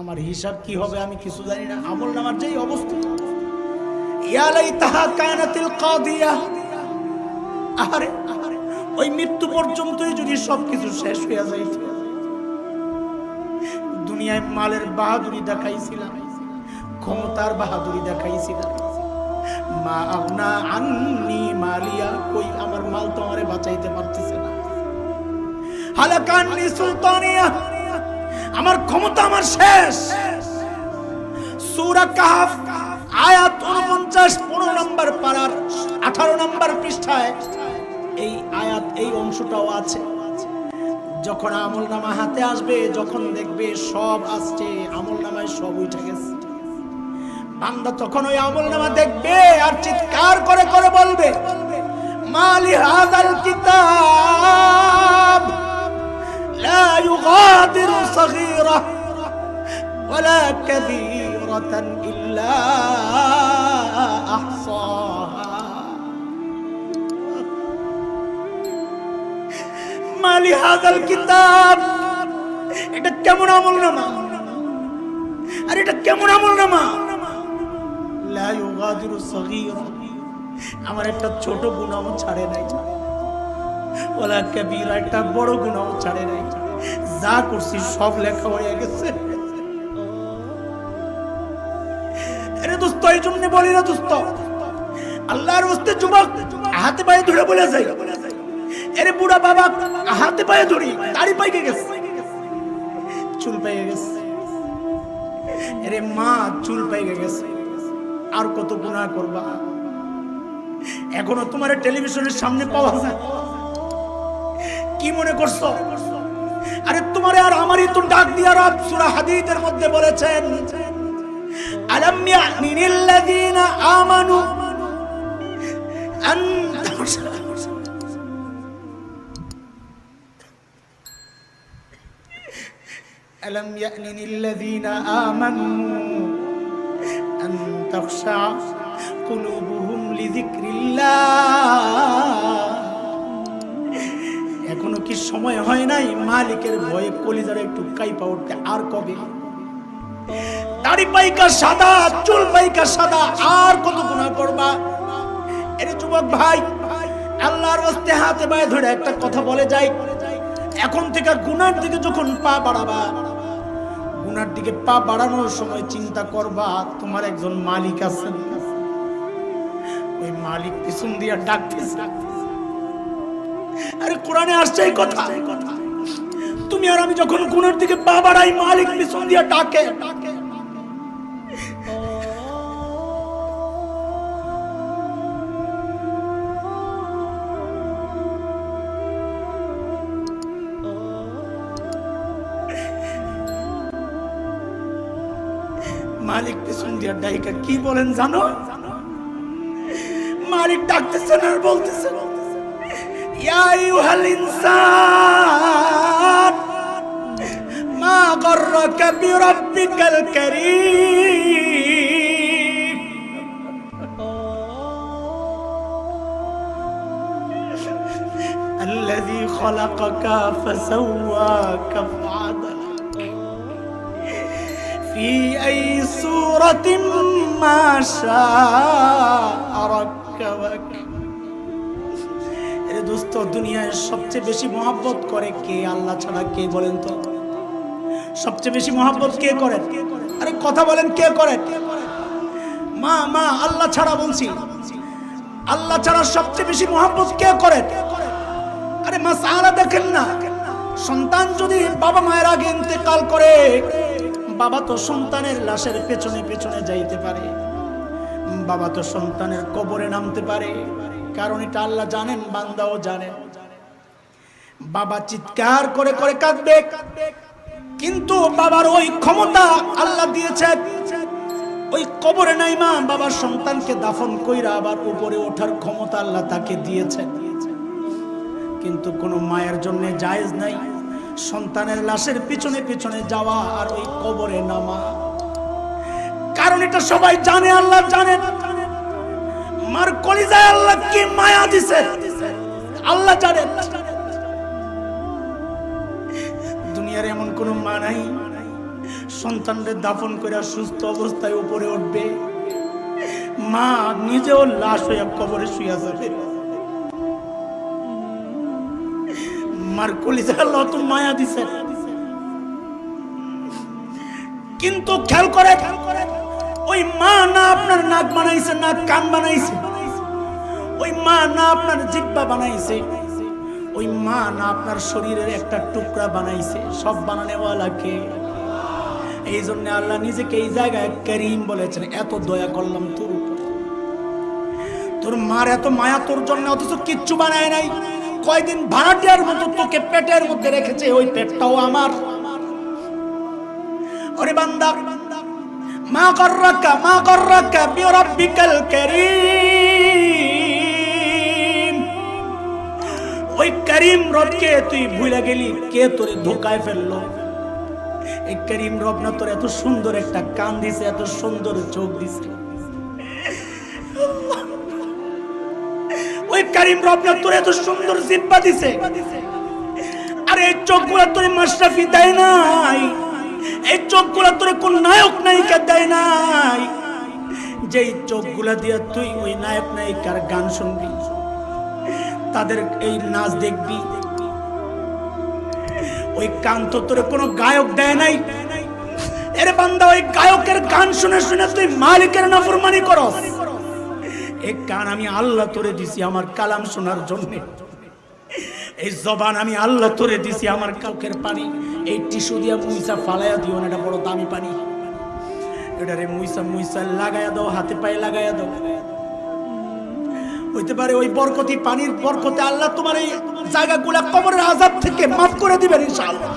আমার হিসাব কি হবে আমি কিছু জানি না। আমল নামার যেই অবস্থা। আহারে ওই মৃত্যু পর্যন্তই যদি সবকিছু শেষ হয়ে যাইত দুনিয়ায় মালের বাহাদুরি দেখাইছিলাম। ক্ষমতার বাহাদুরি দেখাইছিলাম। মা মালিয়া, কই আমার মাল তোমারে বাঁচাইতে পারতেছে না। হালাকান্নি সুলতানিয়া। আমার ক্ষমতা আমার শেষ। সূরা কাহফ, আয়াত 49 15 নম্বর পারার 18 নম্বর পৃষ্ঠায় এই আয়াত, এই অংশটাও আছে। যখন আমল নামা হাতে আসবে, যখন দেখবে সব আসছে আমল নামায় সব উঠে গেছে। বান্দা তখন ওই আমল নামা দেখবে আর চিৎকার করে করে বলবে, মালি হাদাল কিতাব? لا يغادر صغيرة ولا كبيرة إلا أحصاها ما لهذا الكتاب এটা কেমন আমল নামা আর এটা কেমন আমল নামা লা ইউগাদিরু সগীরা আমার একটা ছোট গুনাহ ছাড়ে নাই ওলা কবিরা, একটা বড় ছাড়ে নাই। যা করছি সব লেখা হয়ে গেছে। আরে আল্লাহর পায়ে ধরে বলে বুড়া বাবা পায়ে ধরি গেছে। চুল গেছে। এরে মা, চুল গেছে। আর কত গুনাহ করবা। এখনও তোমার টেলিভিশনের সামনে পাওয়া যায়। কি মনে করছো আরে তোমারে আর আমারই তো ডাক দিয়া রব সূরা হাদীদের মধ্যে বলেছেন আলাম ইয়ামিনিল লাযিনা আমানু আন ألم يأن للذين آمنوا أن تخشع قلوبهم لذكر الله এখনও কি সময় হয় নাই? মালিকের ভয়ে কলিজার একটু কাইপা উঠতে। আর কবে? দাড়ি পাইকা সাদা, চুল পাইকা সাদা, আর কত গুনাহ করবা? এর যুবক ভাই, আল্লাহর রাস্তে হাতে পায়ে ধরে একটা কথা বলে যাই। এখন থেকে গুনার দিকে যখন পা বাড়াবা, গুনার দিকে পা বাড়ানোর সময় চিন্তা করবা, তোমার একজন মালিক আছেন। ওই মালিক পিছন দিয়া ডাকতেছে। আরে কোরআনে আসছে এই কথা। তুমি আর আমি যখন গুনার দিকে পা বাড়াই মালিক পিছন দিয়া ডাকে। মালিক পিছন দিয়া ডাইকা, কি বলেন জানো? মালিক ডাকতেছেন আর বলতেছেন يا أيها الإنسان ما غرك بربك الكريم؟ الذي خلقك فسواك فعدلك. في أي صورة ما شاء দোস্ত দুনিয়ায় সবচেয়ে বেশি মহাব্বত করে কে? আল্লাহ ছাড়া কে বলেন তো? সবচেয়ে বেশি মহাব্বত কে করে? আরে কথা বলেন, কে করে? মা মা, আল্লাহ ছাড়া বলছি। আল্লাহ ছাড়া সবচেয়ে বেশি মহাব্বত কে করে? আরে মা, সাহারা দেখেন না। সন্তান যদি বাবা মায়ের আগে ইন্তেকাল করে, বাবা তো সন্তানের লাশের পেছনে পেছনে যাইতে পারে। বাবা তো সন্তানের কবরে নামতে পারে। কারণ এটা আল্লাহ জানেন, বান্দাও জানেন বাবা চিৎকার করে করে কাঁদবে। কিন্তু বাবার ওই ক্ষমতা আল্লাহ দিয়েছে। ওই কবরে নাই মা বাবার সন্তানকে দাফন কইরা আবার উপরে ওঠার ক্ষমতা আল্লাহ তাকে দিয়েছে। কিন্তু কোনো মায়ের জন্য জায়েজ নাই। সন্তানের লাশের পিছনে পিছনে যাওয়া আর ওই কবরে নামা। কারণ এটা সবাই জানে, আল্লাহ জানেন। মার কলিজায় আল্লাহ কি মায়া দিছে? আল্লাহ জানেন। দুনিয়ার এমন কোন মা নাই সন্তানদের দাফন করে সুস্থ অবস্থায় উপরে উঠবে। মা নিজেও লাশ হয়ে কবরে শুয়ে যাবে। মার কলিজা আল্লাহ তো মায়া দিছে। কিন্তু খেয়াল করে খেয়াল করে ওই মা না আপনার নাক বানাইছে না কান বানাইছে। ওই মা না আপনার জিব্বা বানাইছে। ওই মা না আপনার শরীরের একটা টুকরা বানাইছে। সব বানানেওয়ালাকে এই জন্য আল্লাহ নিজেকে এই জায়গায় করিম বলেছেন, এত দয়া করলাম তোর তোর মার এত মায়া তোর জন্য, অথচ কিচ্ছু বানায় নাই। কয়দিন ভাড়াটিয়ার মতো তোকে পেটের মধ্যে রেখেছে, ওই পেটটাও আমার। ওরে বান্দা মা গর্রাকা মা গর্রাকা বিরাব্বিকাল কারীম। ওই করিম রবকে তুই ভুলে গেলি, কে তোরে ধোকায় ফেলল? এই করিম রব না তোর এত সুন্দর একটা কান দিছে, এত সুন্দর চোখ দিছে। ওই করিম রব না তোর এত সুন্দর জিব্বা দিছে। আরে এই চোখগুলো তোর মাশরাফি দেয় নাই। এই চোখগুলো তোর কোন নায়ক নায়িকা দেয় নাই? যেই চোখগুলা দিয়ে তুই ওই নায়ক নায়িকার গান শুনবি, তাদের এই নাচ দেখবি, ওই কান তো তোর কোনো গায়ক দেয় নাই। এর বান্দা, ওই গায়কের গান শুনে শুনে তুই মালিকের নাফরমানি করস। এই কান আমি আল্লাহ তোরে দিছি আমার কালাম শোনার জন্য। এই জবান আমি আল্লাহ তোরে দিছি, আমার কাউকের পানি। এই টিস্যু দিয়া মুইসা ফালাইয়া দিও না, এটা বড় দামি পানি। এটারে মুইসা মুইসা লাগাইয়া দাও, হাতে পায়ে লাগাইয়া দাও। হইতে পারে ওই বরকতি পানির বরকতে আল্লাহ তোমার এই জায়গাগুলা কবরের আজাব থেকে মাফ করে দিবেন ইনশাআল্লাহ।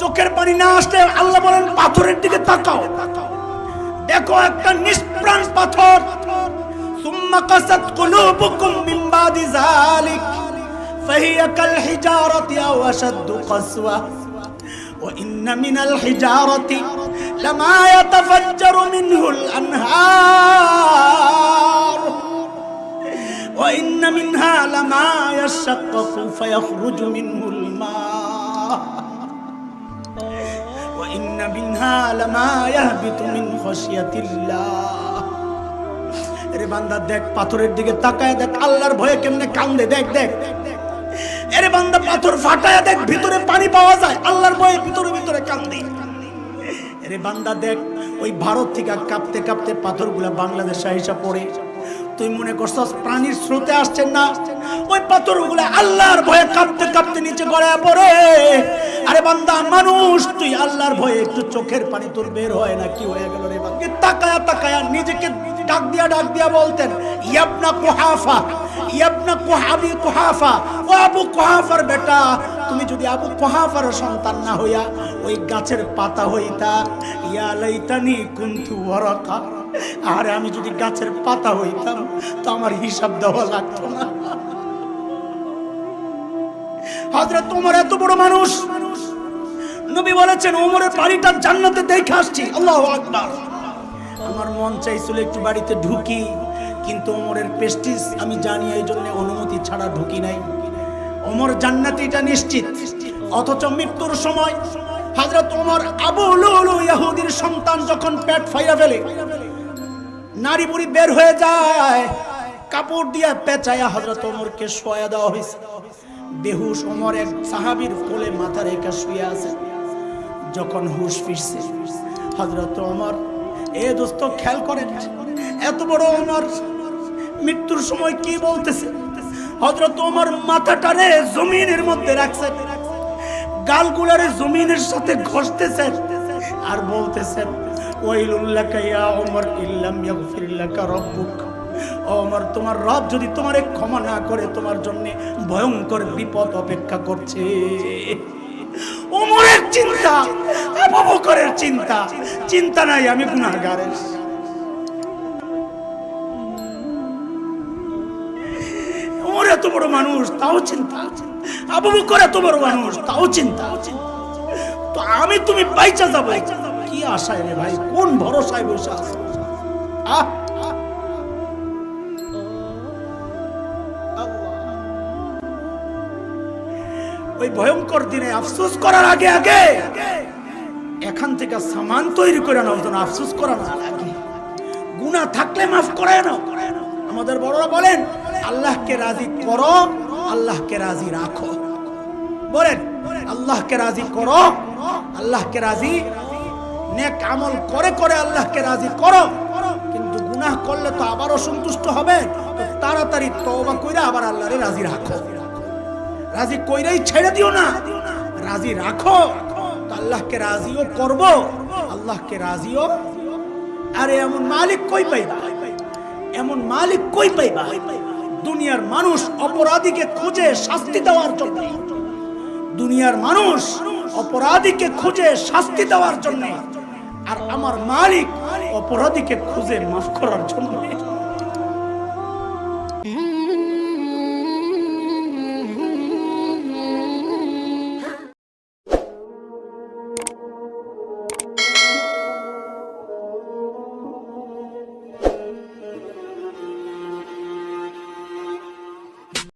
চোখের পানি না আসলে আল্লাহ বলেন পাথরের দিকে তাকাও। দেখো একটা নিষ্প্রাণ পাথর। সুম্মা কাসাত কুলুবুকুম মিন বাদি যালিক। فهي كالحجارة أو أشد قسوة وإن من الحجارة لما يتفجر منه الأنهار وإن منها لما يشقق فيخرج منه الماء وإن منها لما يهبط من خشية الله এরে বান্দা দেখ পাথরের দিকে তাকায় দেখ আল্লাহর ভয়ে কেমনে কান্দে দেখ দেখ এরে বান্দা পাথর ফাটায় দেখ, ভিতরে পানি পাওয়া যায়। আল্লাহর ভয়ে ভিতরে ভিতরে কান্দি। এর বান্দা দেখ, ওই ভারত থেকে কাঁপতে কাঁপতে পাথরগুলা বাংলাদেশে আইসা পড়ে। তুই মনে করছস প্রাণীর স্রোতে আসছেন না? ওই পাথরগুলো আল্লাহর ভয়ে কাঁপতে কাঁপতে নিচে গড়ায় পড়ে। আরে বান্দা, মানুষ, তুই আল্লাহর ভয়ে একটু চোখের পানি তোর বের হয় না, কি হয়ে গেল রে বান্দা? তাকায়া তাকায়া নিজেকে ডাক দিয়া ডাক দিয়া বলতেন, ইয়াবনা কুহাফা, ইয়াবনা কুহাবি কুহাফা, ও আবু কুহাফার বেটা, তুমি যদি আবু কুহাফার সন্তান না হইয়া ওই গাছের পাতা হইতা, ইয়া লাইতানি কুনতু ওয়ারাকা। আর আমি যদি গাছের পাতা হইতাম, তো আমার হিসাব দেওয়া লাগতো না। হযরত ওমর এত বড় মানুষ। নবী বলেছেন ওমরের বাড়িটা জান্নাতে দেখে আসছি। আল্লাহু আকবার। আমার মন চাইছিল একটু বাড়িতে ঢুকি, কিন্তু ওমরের পেস্টিস আমি জানি এই জন্য অনুমতি ছাড়া ঢুকি নাই। ওমর জান্নাতিটা নিশ্চিত। অথচ মৃত্যুর সময় হযরত ওমর আবু লুলু ইহুদির সন্তান যখন পেট ফাইয়া ফেলে, নারী বুড়ি বের হয়ে যায়, কাপড় দিয়া পেঁচায়া হজরত ওমরকে শোয়া দেওয়া হয়েছে বেহুশ ওমর এক সাহাবীর কোলে মাথা রেখা শুয়ে আছে। যখন হুশ ফিরছে হজরত ওমর, এ দোস্ত, খেয়াল করেন, এত বড় ওমর, মৃত্যুর সময় কি বলতেছে? হজরত ওমর মাথাটারে জমিনের মধ্যে রাখছে, গালগুলারে জমিনের সাথে ঘষতেছেন আর বলতেছেন ওয়াইলুল্লাকা ইয়া ওমর, ইল্লাম ইয়াগফির লাকা রাব্বুক। ওমর তোমার রব যদি তোমারে ক্ষমা না করে, তোমার জন্য ভয়ঙ্কর বিপদ অপেক্ষা করছে। ওমরের চিন্তা আবু চিন্তা চিন্তা নাই, আমি গুনাহগারের ওমর এত বড় মানুষ, তাও চিন্তা। আবু বকর এত বড় মানুষ, তাও চিন্তা। তো আমি তুমি বাইচা যাব। কি আশায় রে ভাই? কোন ভরসায় বসে আহ। ওই ভয়ঙ্কর দিনে আফসোস করার আগে আগে। এখান থেকে সামান তৈরি করে নাও যেন আফসোস করা না লাগে গুণা থাকলে মাফ করে নাও। আমাদের বড়রা বলেন, আল্লাহকে রাজি করো, আল্লাহকে রাজি রাখো। বলেন, আল্লাহকে রাজি করো, আল্লাহকে রাজি নেক আমল করে করে আল্লাহকে রাজি করো। কিন্তু গুনাহ করলে তো আবারও সন্তুষ্ট হবে। তাড়াতাড়ি তওবা কইরা আবার আল্লাহরে রাজি রাখো। রাজি কইরাই ছেড়ে দিও না। রাজি রাখো। আল্লাহকে রাজিও করব। আল্লাহকে রাজিও। আরে এমন মালিক কই পাইবা? এমন মালিক কই পাইবা? দুনিয়ার মানুষ অপরাধীকে খুঁজে শাস্তি দেওয়ার জন্য। দুনিয়ার মানুষ অপরাধীকে খুঁজে শাস্তি দেওয়ার জন্য। আর আমার মালিক অপরাধীকে খুঁজে মাফ করার জন্য।